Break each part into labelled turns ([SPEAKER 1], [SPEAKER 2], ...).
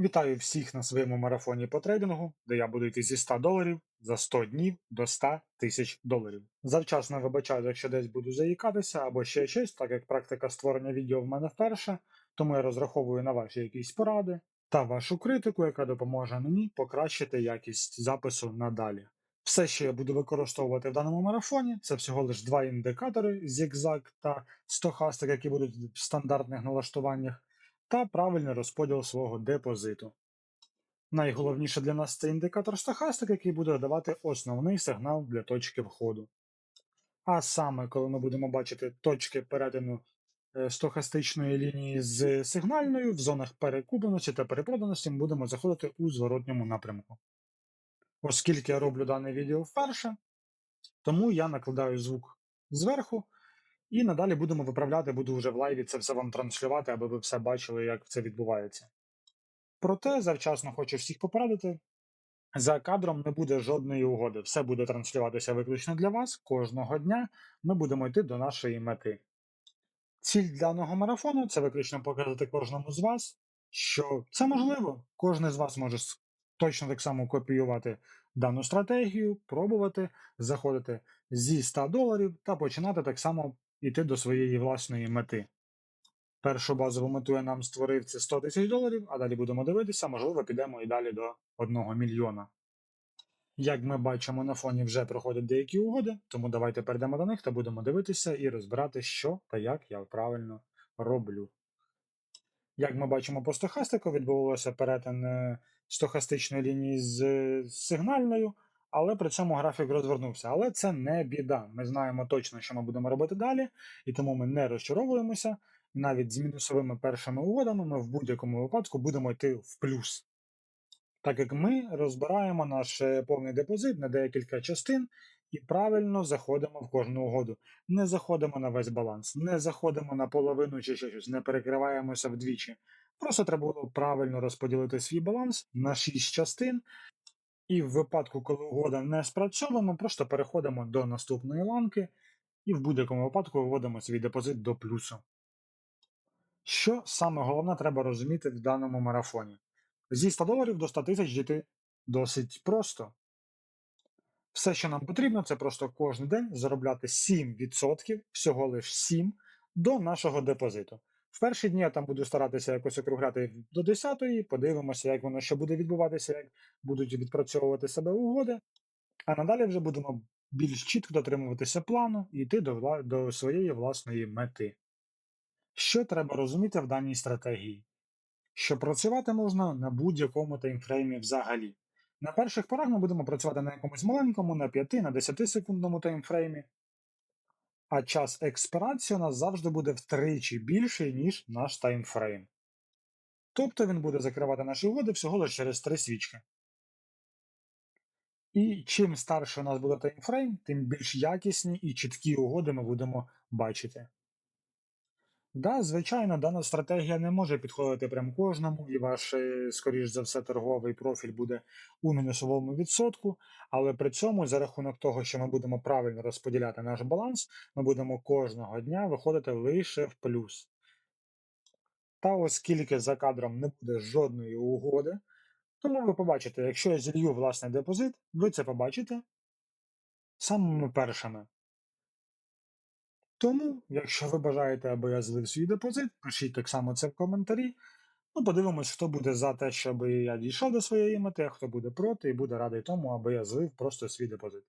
[SPEAKER 1] Вітаю всіх на своєму марафоні по трейдингу, де я буду йти зі 100 доларів за 100 днів до 100 тисяч доларів. Завчасно вибачаю, якщо десь буду заїкатися або ще щось, так як практика створення відео в мене вперше, тому я розраховую на ваші якісь поради та вашу критику, яка допоможе мені покращити якість запису надалі. Все, що я буду використовувати в даному марафоні, це всього лише два індикатори зігзаг та стохастик, які будуть в стандартних налаштуваннях та правильний розподіл свого депозиту. Найголовніше для нас це індикатор стохастик, який буде давати основний сигнал для точки входу. А саме, коли ми будемо бачити точки перетину е, стохастичної лінії з сигнальною в зонах перекупленості та перепроданості, ми будемо заходити у зворотньому напрямку. Оскільки я роблю дане відео вперше, тому я накладаю звук зверху, і надалі будемо виправляти, буду вже в лайві це все вам транслювати, аби ви все бачили, як це відбувається. Проте завчасно хочу всіх попередити. За кадром не буде жодної угоди, все буде транслюватися виключно для вас. Кожного дня ми будемо йти до нашої мети. Ціль даного марафону це виключно показати кожному з вас, що це можливо. Кожен з вас може точно так само копіювати дану стратегію, пробувати заходити зі 100 доларів та починати так само йти до своєї власної мети. Першу базову мету я нам створив це 100 тисяч доларів, а далі будемо дивитися, можливо, підемо і далі до 1 мільйона. Як ми бачимо, на фоні вже проходять деякі угоди, тому давайте перейдемо до них та будемо дивитися і розбирати, що та як я правильно роблю. Як ми бачимо по стохастику, відбувався перетин е, стохастичної лінії з е, сигнальною, але при цьому графік розвернувся. Але це не біда. Ми знаємо точно, що ми будемо робити далі, і тому ми не розчаровуємося. Навіть з мінусовими першими угодами ми в будь-якому випадку будемо йти в плюс. Так як ми розбираємо наш е, повний депозит на декілька частин і правильно заходимо в кожну угоду. Не заходимо на весь баланс, не заходимо на половину чи щось, не перекриваємося вдвічі. Просто треба було правильно розподілити свій баланс на 6 частин. І в випадку, коли угода не спрацьовує, ми просто переходимо до наступної ланки і в будь-якому випадку виводимо свій депозит до плюсу. Що саме головне треба розуміти в даному марафоні? Зі 100 доларів до 100 тисяч дійти досить просто. Все, що нам потрібно, це просто кожен день заробляти 7%, всього лиш 7% до нашого депозиту. В перші дні я там буду старатися якось округляти до 10-ї, подивимося, як воно ще буде відбуватися, як будуть відпрацьовувати себе угоди. А надалі вже будемо більш чітко дотримуватися плану і йти до, до своєї власної мети. Що треба розуміти в даній стратегії? Що працювати можна на будь-якому таймфреймі взагалі. На перших порах ми будемо працювати на якомусь маленькому, на 5, на 10 секундному таймфреймі, а час експірації у нас завжди буде втричі більший, ніж наш таймфрейм. Тобто він буде закривати наші угоди всього лише через 3 свічки. І чим старше у нас буде таймфрейм, тим більш якісні і чіткі угоди ми будемо бачити. Да, звичайно, дана стратегія не може підходити прям кожному, і ваш, е, скоріш за все, торговий профіль буде у мінусовому відсотку, але при цьому, за рахунок того, що ми будемо правильно розподіляти наш баланс, ми будемо кожного дня виходити лише в плюс. Та оскільки за кадром не буде жодної угоди, тому ви побачите, якщо я зілью власний депозит, ви це побачите самими першими. Тому, якщо ви бажаєте, аби я злив свій депозит, пишіть так само це в коментарі. Ну, подивимось, хто буде за те, щоб я дійшов до своєї мети, а хто буде проти і буде радий тому, аби я злив просто свій депозит.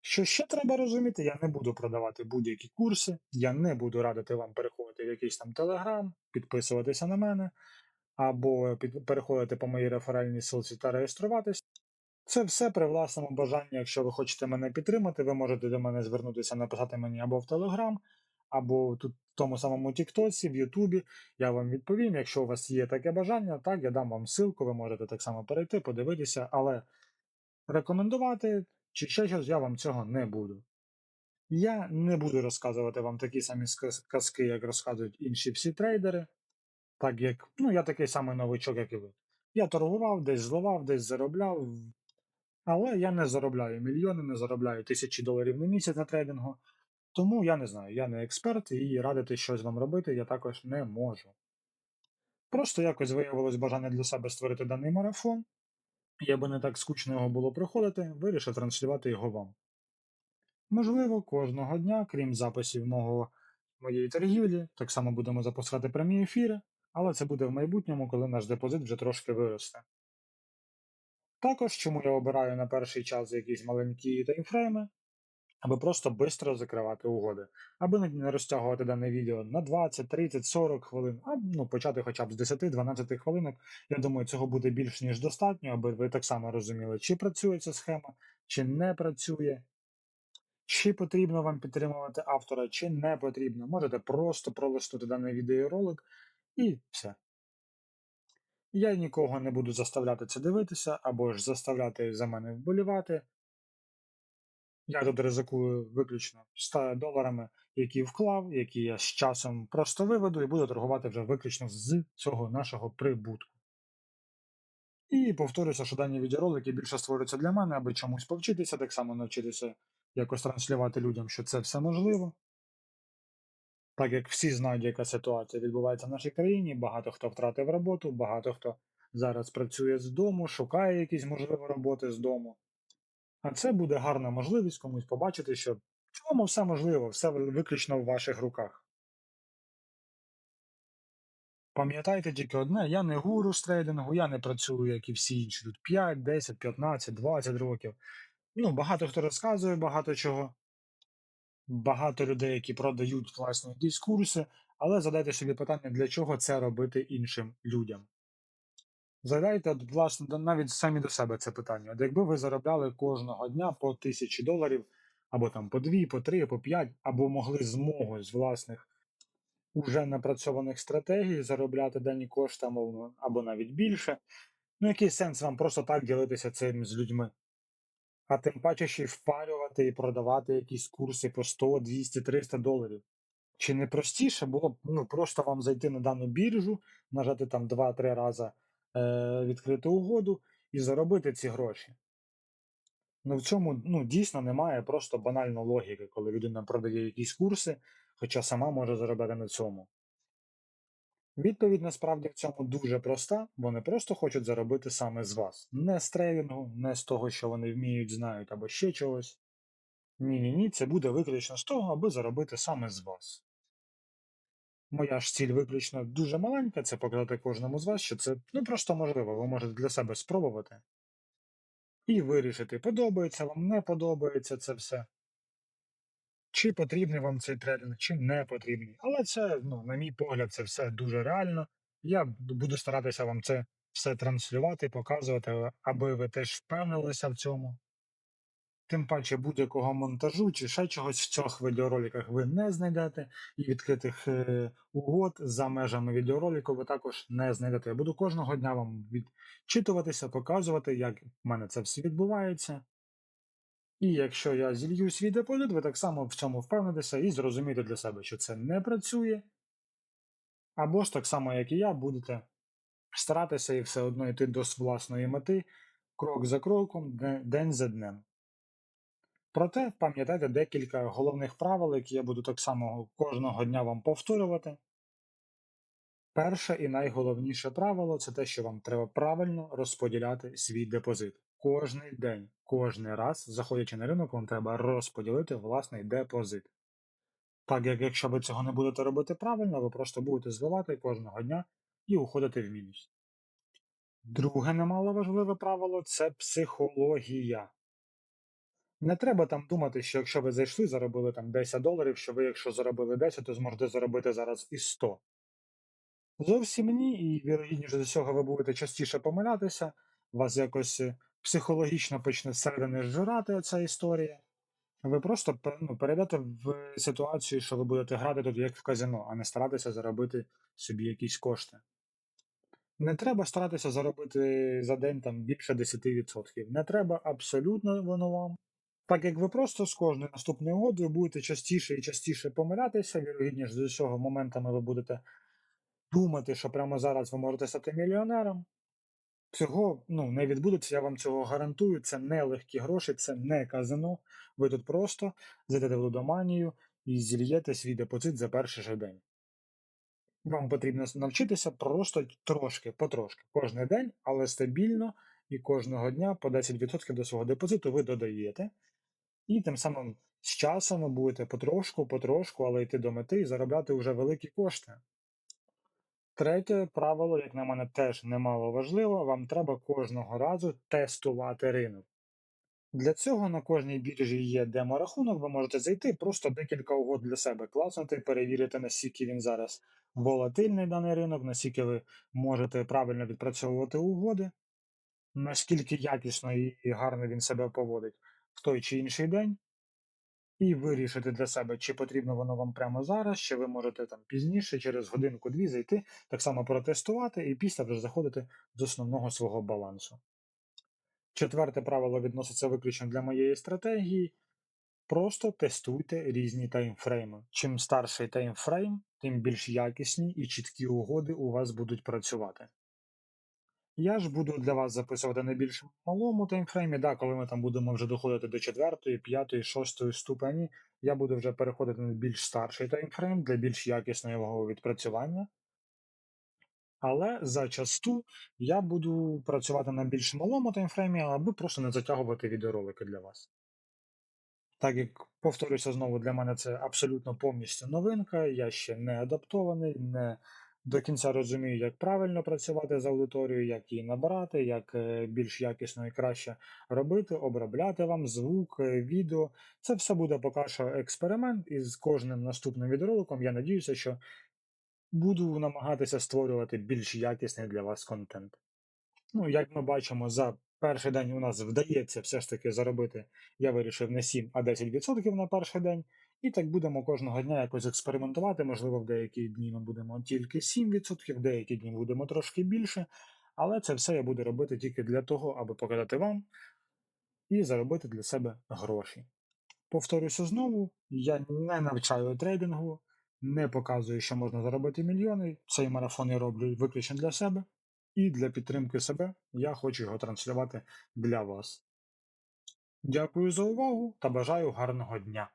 [SPEAKER 1] Що ще треба розуміти, я не буду продавати будь-які курси, я не буду радити вам переходити в якийсь там телеграм, підписуватися на мене, або переходити по моїй реферальній ссылці та реєструватись. Це все при власному бажанні. Якщо ви хочете мене підтримати, ви можете до мене звернутися, написати мені або в Телеграм, або тут в тому самому Тіктоці, в Ютубі. Я вам відповім. Якщо у вас є таке бажання, так, я дам вам ссылку, ви можете так само перейти, подивитися, але рекомендувати чи ще щось я вам цього не буду. Я не буду розказувати вам такі самі казки, як розказують інші всі трейдери, так як ну, я такий самий новичок, як і ви. Я торгував, десь зливав, десь заробляв, але я не заробляю мільйони, не заробляю тисячі доларів на місяць на трейдингу. Тому я не знаю, я не експерт і радити щось вам робити я також не можу. Просто якось виявилось бажання для себе створити даний марафон, і аби не так скучно його було проходити, вирішив транслювати його вам. Можливо, кожного дня, крім записів мого моєї торгівлі, так само будемо запускати прямі ефіри, але це буде в майбутньому, коли наш депозит вже трошки виросте. Також, чому я обираю на перший час якісь маленькі таймфрейми, аби просто швидко закривати угоди, аби не- розтягувати дане відео на 20, 30, 40 хвилин, а ну, почати хоча б з 10-12 хвилинок. Я думаю, цього буде більш ніж достатньо, аби ви так само розуміли, чи працює ця схема, чи не працює. Чи потрібно вам підтримувати автора, чи не потрібно. Можете просто пролистати даний відеоролик і все. Я нікого не буду заставляти це дивитися, або ж заставляти за мене вболівати. Я тут ризикую виключно 100 доларами, які вклав, які я з часом просто виведу і буду торгувати вже виключно з цього нашого прибутку. І повторюся, що дані відеоролики більше створюються для мене, аби чомусь повчитися, так само навчитися якось транслювати людям, що це все можливо. Так як всі знають, яка ситуація відбувається в нашій країні, багато хто втратив роботу, багато хто зараз працює з дому, шукає якісь можливі роботи з дому. А це буде гарна можливість комусь побачити, що в цілому все можливо, все виключно в ваших руках. Пам'ятайте тільки одне, я не гуру з трейдингу, я не працюю, як і всі інші. Тут 5, 10, 15, 20 років. Ну, багато хто розказує багато чого. Багато людей, які продають власні якісь курси, але задайте собі питання, для чого це робити іншим людям. Задайте, власне, навіть самі до себе це питання. От якби ви заробляли кожного дня по тисячі доларів, або там по дві, по три, по п'ять, або могли змогу з власних уже напрацьованих стратегій заробляти дані кошти, або навіть більше, ну який сенс вам просто так ділитися цим з людьми? А тим паче ще й впарювати і продавати якісь курси по 100, 200, 300 доларів. Чи не простіше було б ну, просто вам зайти на дану біржу, нажати там 2-3 рази е, відкрити угоду і заробити ці гроші? Ну в цьому ну, дійсно немає просто банально логіки, коли людина продає якісь курси, хоча сама може заробляти на цьому. Відповідь насправді в цьому дуже проста. Вони просто хочуть заробити саме з вас. Не з трейдингу, не з того, що вони вміють, знають або ще чогось. Ні, ні, ні, це буде виключно з того, аби заробити саме з вас. Моя ж ціль виключно дуже маленька, це показати кожному з вас, що це ну просто можливо, ви можете для себе спробувати і вирішити, подобається вам, не подобається це все. Чи потрібний вам цей трейдинг, чи не потрібний. Але це, ну, на мій погляд, це все дуже реально. Я буду старатися вам це все транслювати, показувати, аби ви теж впевнилися в цьому. Тим паче будь-якого монтажу чи ще чогось в цих відеороликах ви не знайдете, і відкритих е, угод за межами відеоролику ви також не знайдете. Я буду кожного дня вам відчитуватися, показувати, як в мене це все відбувається. І якщо я зілью свій депозит, ви так само в цьому впевнитеся і зрозумієте для себе, що це не працює. Або ж так само, як і я, будете старатися і все одно йти до власної мети крок за кроком, день за днем. Проте пам'ятайте декілька головних правил, які я буду так само кожного дня вам повторювати. Перше і найголовніше правило це те, що вам треба правильно розподіляти свій депозит. Кожний день, кожний раз, заходячи на ринок, вам треба розподілити власний депозит. Так як якщо ви цього не будете робити правильно, ви просто будете зливати кожного дня і уходити в мінус. Друге немаловажливе правило це психологія. Не треба там думати, що якщо ви зайшли, заробили там 10 доларів, що ви, якщо заробили 10, то зможете заробити зараз і 100. Зовсім ні, і вірогідніше до цього ви будете частіше помилятися, вас якось е, психологічно почне зсередини зжирати ця історія. Ви просто ну, перейдете в ситуацію, що ви будете грати тут як в казино, а не старатися заробити собі якісь кошти. Не треба старатися заробити за день там більше 10%. Не треба абсолютно воно вам. Так як ви просто з кожною наступною угодою будете частіше і частіше помилятися, вірогідніше до цього моментами ви будете думати, що прямо зараз ви можете стати мільйонером. Цього ну, не відбудеться, я вам цього гарантую. Це не легкі гроші, це не казино. Ви тут просто зайдете в лудоманію і зільєте свій депозит за перший же день. Вам потрібно навчитися просто трошки, потрошки, кожен день, але стабільно і кожного дня по 10% до свого депозиту ви додаєте. І тим самим з часом ви будете потрошку, потрошку, але йти до мети і заробляти вже великі кошти. Третє правило, як на мене, теж немало важливо, вам треба кожного разу тестувати ринок. Для цього на кожній біржі є демо-рахунок, ви можете зайти, просто декілька угод для себе класнути, перевірити, наскільки він зараз волатильний даний ринок, наскільки ви можете правильно відпрацьовувати угоди, наскільки якісно і гарно він себе поводить в той чи інший день, і вирішити для себе, чи потрібно воно вам прямо зараз, чи ви можете там пізніше, через годинку-дві зайти, так само протестувати і після вже заходити з основного свого балансу. Четверте правило відноситься виключно для моєї стратегії. Просто тестуйте різні таймфрейми. Чим старший таймфрейм, тим більш якісні і чіткі угоди у вас будуть працювати. Я ж буду для вас записувати на більш малому таймфреймі, да, коли ми там будемо вже доходити до четвертої, п'ятої, шостої ступені, я буду вже переходити на більш старший таймфрейм для більш якісного відпрацювання. Але зачасту я буду працювати на більш малому таймфреймі, аби просто не затягувати відеоролики для вас. Так як повторюся знову, для мене це абсолютно повністю новинка. Я ще не адаптований, не до кінця розумію, як правильно працювати з аудиторією, як її набирати, як е, більш якісно і краще робити, обробляти вам звук, е, відео. Це все буде поки що експеримент, і з кожним наступним відеороликом я надіюся, що буду намагатися створювати більш якісний для вас контент. Ну, як ми бачимо, за перший день у нас вдається все ж таки заробити, я вирішив не 7, а 10% на перший день. І так будемо кожного дня якось експериментувати. Можливо, в деякі дні ми будемо тільки 7%, в деякі дні будемо трошки більше. Але це все я буду робити тільки для того, аби показати вам і заробити для себе гроші. Повторюся знову, я не навчаю трейдингу, не показую, що можна заробити мільйони. Цей марафон я роблю виключно для себе. І для підтримки себе я хочу його транслювати для вас. Дякую за увагу та бажаю гарного дня!